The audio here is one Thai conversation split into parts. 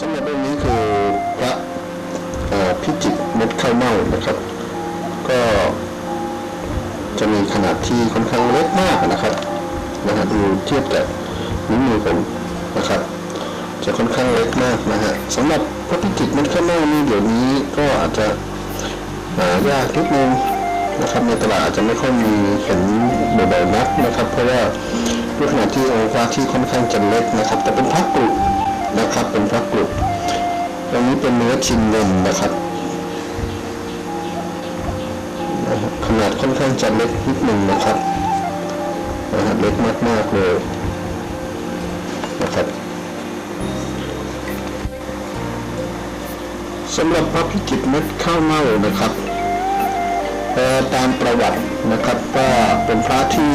สำหรับเรื่องนี้คือพระพิจิตรเม็ดข้าวเม่านะครับ ก็จะมีขนาดที่ค่อนข้างเล็กมากนะครับนะฮะดูเทียบกับนิ้วมือผมนะครับ จะค่อนข้างเล็กมากนะฮะสำหรับพระพิจิตรเม็ดข้าวเม่านี่เดี๋ยวนี้ก็อาจจะหายากนิดนึงนะครับในตลาดอาจจะไม่ค่อยมีเห็นบ่อยๆนักนะครับ เพราะว่าด้วยขนาดที่องค์พระที่ค่อนข้างจะเล็กนะครับ แต่เป็นพระกรุ นะครับ เป็นพระกรุตรงนี้เป็นเนื้อชินเงินนะครับนะฮะขนาดค่อนข้างจะเล็กนิดหนึ่งนะครับนะฮะเล็กมากๆเลยนะครับสำหรับพระพิจิตเม็ดข้าวเม่านะครับ ตามประวัตินะครับว่าเป็นพระที่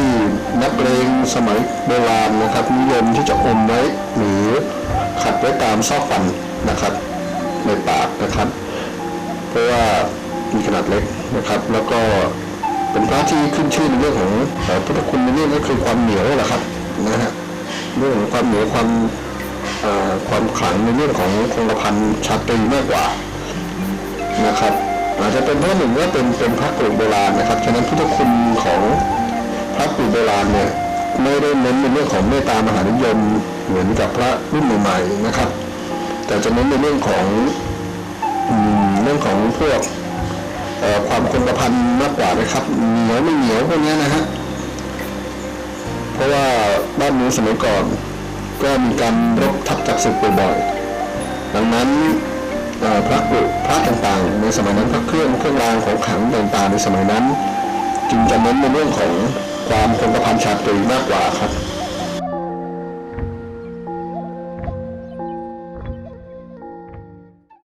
นักเลงสมัยโบราณนะครับนิยมที่จะอมไว้หรือขัดไว้ตามซอกฟันนะครับในปากนะครับ เพราะว่ามีขนาดเล็กนะครับ แล้วก็เป็นพระที่ขึ้นชื่อในเรื่องของเอ่อพุทธคุณในเรื่องก็คือความเหนียวแหละครับนะฮะเรื่องของความเหนียวความความขลังในเรื่องของคงกระพันชาตรีมากกว่านะครับ อาจจะเป็นเพราะหนึ่งว่าเป็นเป็นพระกรุโบราณนะครับฉะนั้นพุทธคุณของพระกรุโบราณเนี่ยไม่ได้เน้นในเรื่องของเมตตามหานิยมเหมือนกับพระรุ่นใหม่ๆนะครับ แต่จะเน้นในเรื่องของอเรื่องของพวกความคงกระพันมากกว่านะครับเหนียวไม่เหนียวพวกนี้นะฮะเพราะว่าบ้านเมืองสมัยก่อน ก็มีการรบทับจับศึกบ่อยๆดังนั้น พระกุพระต่างๆ ในสมัยนั้นพระเครื่องเครื่องรางของขลังต่างๆ ในสมัยนั้น จึงจะเน้นในเรื่องของความคงกระพันชาตรีมากกว่าครับ